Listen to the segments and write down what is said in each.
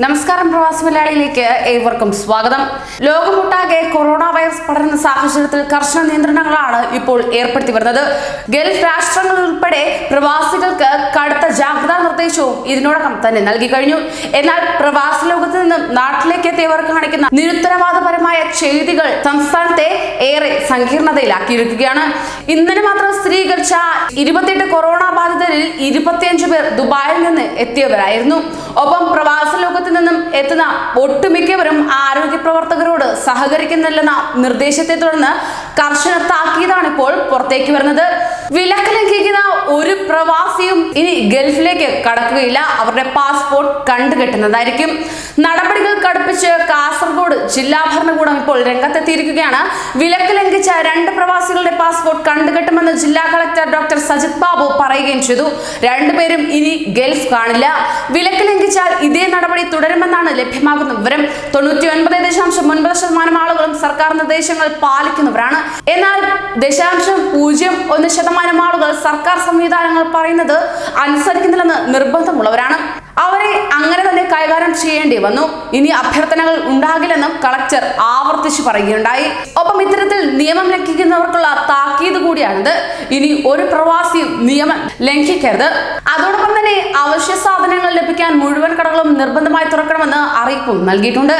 നമസ്കാരം പ്രവാസി മലയാളിയിലേക്ക് ഏവർക്കും സ്വാഗതം. ലോകമൊട്ടാകെ കൊറോണ വൈറസ് പടരുന്ന സാഹചര്യത്തിൽ കർശന നിയന്ത്രണങ്ങളാണ് ഇപ്പോൾ ഏർപ്പെടുത്തി വരുന്നത്. ഗൾഫ് രാഷ്ട്രങ്ങൾ ഉൾപ്പെടെ കടുത്ത നിർദ്ദേശവും ഇതിനോടകം തന്നെ നൽകി കഴിഞ്ഞു. എന്നാൽ പ്രവാസ ലോകത്ത് നിന്നും നാട്ടിലേക്ക് എത്തിയവർ കാണിക്കുന്ന നിരുത്തരവാദപരമായ ചെയ്തികൾ സംസ്ഥാനത്തെ ഏറെ സങ്കീർണതയിലാക്കിയിരിക്കുകയാണ്. ഇന്നലെ മാത്രം സ്ഥിരീകരിച്ച ഇരുപത്തിയെട്ട് കൊറോണ ബാധിതരിൽ ഇരുപത്തിയഞ്ചു പേർ ദുബായിൽ നിന്ന് എത്തിയവരായിരുന്നു. ഒപ്പം പ്രവാസ ലോകത്ത് നിന്നും എത്തുന്ന ഒട്ടുമിക്കവരും ആരോഗ്യ പ്രവർത്തകരോട് സഹകരിക്കുന്നില്ലെന്ന നിർദ്ദേശത്തെ തുടർന്ന് കർശന താക്കീതാണ് ഇപ്പോൾ പുറത്തേക്ക് വരുന്നത്. വിലക്ക് ലംഘിക്കുന്ന ഒരു പ്രവാസിയും ഇനി ഗൾഫിലേക്ക് കടക്കുകയില്ല. അവരുടെ പാസ്പോർട്ട് കണ്ടുകെട്ടുന്നതായിരിക്കും. നടപടികൾ കടുപ്പിച്ച് കാസർഗോഡ് ജില്ലാ ഭരണകൂടം ഇപ്പോൾ രംഗത്തെത്തിയിരിക്കുകയാണ്. വിലക്ക് ലംഘിച്ച രണ്ട് പ്രവാസികളുടെ പാസ്പോർട്ട് കണ്ടുകെട്ടുമെന്ന് ജില്ലാ കളക്ടർ ഡോക്ടർ സജിത് ബാബു പറയുകയും ചെയ്തു. രണ്ടുപേരും ഇനി ഗൾഫ് കാണില്ല. വിലക്ക് ലംഘിച്ചാൽ ഇതേ നടപടി തുടരുമെന്നാണ് ലഭ്യമാകുന്ന വിവരം. തൊണ്ണൂറ്റി ഒൻപത് ദശാംശം ഒൻപത് ശതമാനം ആളുകളും സർക്കാർ നിർദ്ദേശങ്ങൾ പാലിക്കുന്നവരാണ്. എന്നാൽ ദശാംശം പൂജ്യം ഒന്ന് ശതമാനം ആളുകൾ സർക്കാർ സംവിധാനങ്ങൾ പറയുന്നത് അനുസരിക്കുന്നില്ലെന്ന് നിർബന്ധമുള്ളവരാണ്. അവരെ അങ്ങനെ തന്നെ കൈകാര്യം ചെയ്യേണ്ടി വന്നു. ഇനി അഭ്യർത്ഥനകൾ ഉണ്ടാകില്ലെന്നും കളക്ടർ ആവർത്തിച്ചു പറയുകയുണ്ടായി. ഒപ്പം ഇത്തരത്തിൽ നിയമം ലംഘിക്കുന്നവർക്കുള്ള താക്കീത് കൂടിയാണിത്. ഇനി ഒരു പ്രവാസി നിയമം ലംഘിക്കരുത്. അതോടൊപ്പം തന്നെ അവശ്യ സാധനങ്ങൾ ലഭിക്കാൻ മുഴുവൻ കടകളും നിർബന്ധമായി തുറക്കണമെന്ന് അറിയിപ്പും നൽകിയിട്ടുണ്ട്.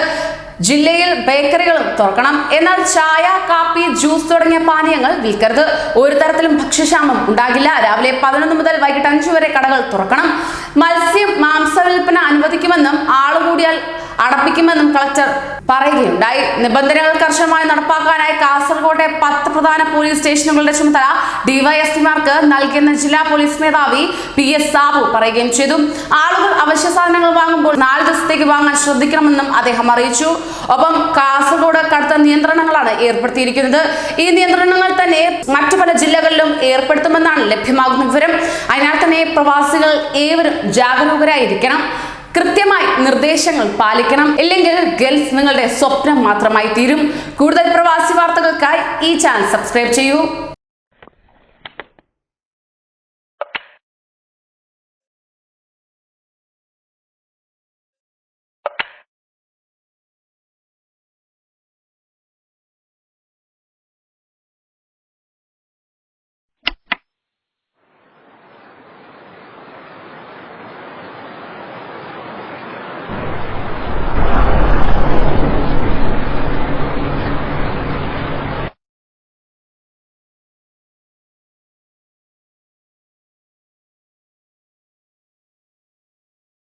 ജില്ലയിൽ ബേക്കറികളും തുറക്കണം. എന്നാൽ ചായ കാപ്പി ജ്യൂസ് തുടങ്ങിയ പാനീയങ്ങൾ വിൽക്കരുത്. ഒരു തരത്തിലും ഭക്ഷ്യക്ഷാമം ഉണ്ടാകില്ല. രാവിലെ പതിനൊന്ന് മുതൽ വൈകിട്ട് അഞ്ചു വരെ കടകൾ തുറക്കണം. മത്സ്യം മാംസ വിൽപ്പന അനുവദിക്കുമെന്നും ആളുകൂടിയാൽ അടപ്പിക്കുമെന്നും കളക്ടർ പറയുകയുണ്ടായി നിബന്ധനകൾ കർശനമായി നടപ്പാക്കാനായി കാസർകോട്ടെ പത്ത് പ്രധാന പോലീസ് സ്റ്റേഷനുകളുടെ ചുമതല ഡിവൈഎസ്പിമാർക്ക് നൽകിയെന്ന് ജില്ലാ പോലീസ് മേധാവി പി എസ് സാബു പറയുകയും ചെയ്തു. ആളുകൾ അവശ്യ സാധനങ്ങൾ വാങ്ങുമ്പോൾ നാല് ദിവസത്തേക്ക് വാങ്ങാൻ ശ്രദ്ധിക്കണമെന്നും അദ്ദേഹം അറിയിച്ചു. ഒപ്പം കാസർഗോഡ് കടുത്ത നിയന്ത്രണങ്ങളാണ് ഏർപ്പെടുത്തിയിരിക്കുന്നത്. ഈ നിയന്ത്രണങ്ങൾ തന്നെ മറ്റു പല ജില്ലകളിലും ഏർപ്പെടുത്തുമെന്നാണ് ലഭ്യമാകുന്ന വിവരം. അതിനാൽ തന്നെ പ്രവാസികൾ ഏവരും ജാഗരൂകരായിരിക്കണം. കൃത്യമായി നിർദ്ദേശങ്ങൾ പാലിക്കണം. ഇല്ലെങ്കിൽ ഗൾഫ് നിങ്ങളുടെ സ്വപ്നം മാത്രമായി തീരും. കൂടുതൽ പ്രവാസി വാർത്തകൾക്കായി ഈ ചാനൽ സബ്സ്ക്രൈബ് ചെയ്യൂ.